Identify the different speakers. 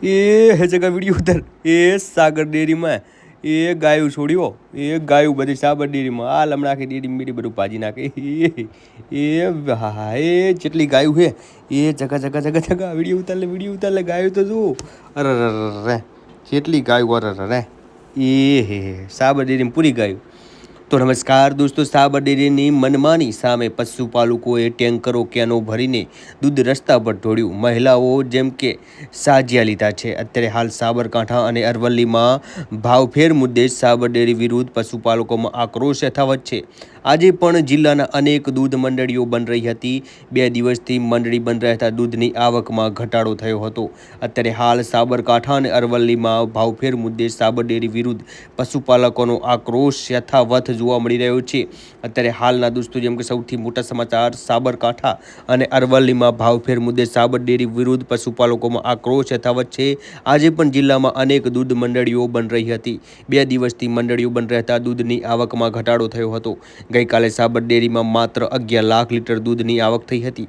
Speaker 1: એ હે જગા વિડીયો ઉતર એ સાગર ડેરીમાં એ ગાયું છોડ્યો એ ગાયું બધી સાબર ડેરીમાં આ લમણા આખી ડેરી બીડી બધું પાજી નાખે એ એ હા હા એ જેટલી ગાયું છે એ જગા જગા જગા જગા વિડીયો ઉતાર લે વિડીયો ઉતાર લે ગાયું તો જુઓ અરે રે રે રે જેટલી ગાયું અરે રે રે એ હે હે સાબર ડેરીમાં પૂરી ગાયું તો નમસ્કાર દોસ્તો સાબર ડેરીની મનમાની સામે પશુપાલકોએ ટેન્કરો કેનો ભરીને દૂધ રસ્તા પર ઢોળ્યું. મહિલાઓ જેમ કે સાજ્યા લીધા છે. અત્યારે હાલ સાબરકાંઠા અને અરવલ્લીમાં ભાવફેર મુદ્દે સાબર ડેરી વિરુદ્ધ પશુપાલકોમાં આક્રોશ યથાવત છે. આજે પણ જિલ્લાના અનેક દૂધ મંડળીઓ બંધ રહી હતી. બે દિવસથી મંડળી બંધ રહેતા દૂધની આવકમાં ઘટાડો થયો હતો. અત્યારે હાલ સાબરકાંઠા અને અરવલ્લીમાં ભાવફેર મુદ્દે સાબર ડેરી વિરુદ્ધ પશુપાલકોનો આક્રોશ યથાવત જોવા મળી રહ્યો છે. અત્યારે હાલના દોસ્તો જેમ કે સૌથી મોટા સમાચાર, સાબરકાંઠા અને અરવલ્લીમાં ભાવફેર મુદ્દે સાબર ડેરી વિરુદ્ધ પશુપાલકોમાં આક્રોશ યથાવત છે. આજે પણ જિલ્લામાં અનેક દૂધ મંડળીઓ બંધ રહી હતી. બે દિવસથી મંડળીઓ બંધ રહેતા દૂધની આવકમાં ઘટાડો થયો હતો. ગઈકાલે સાબર ડેરીમાં માત્ર અગિયાર લાખ લીટર દૂધની આવક થઈ હતી.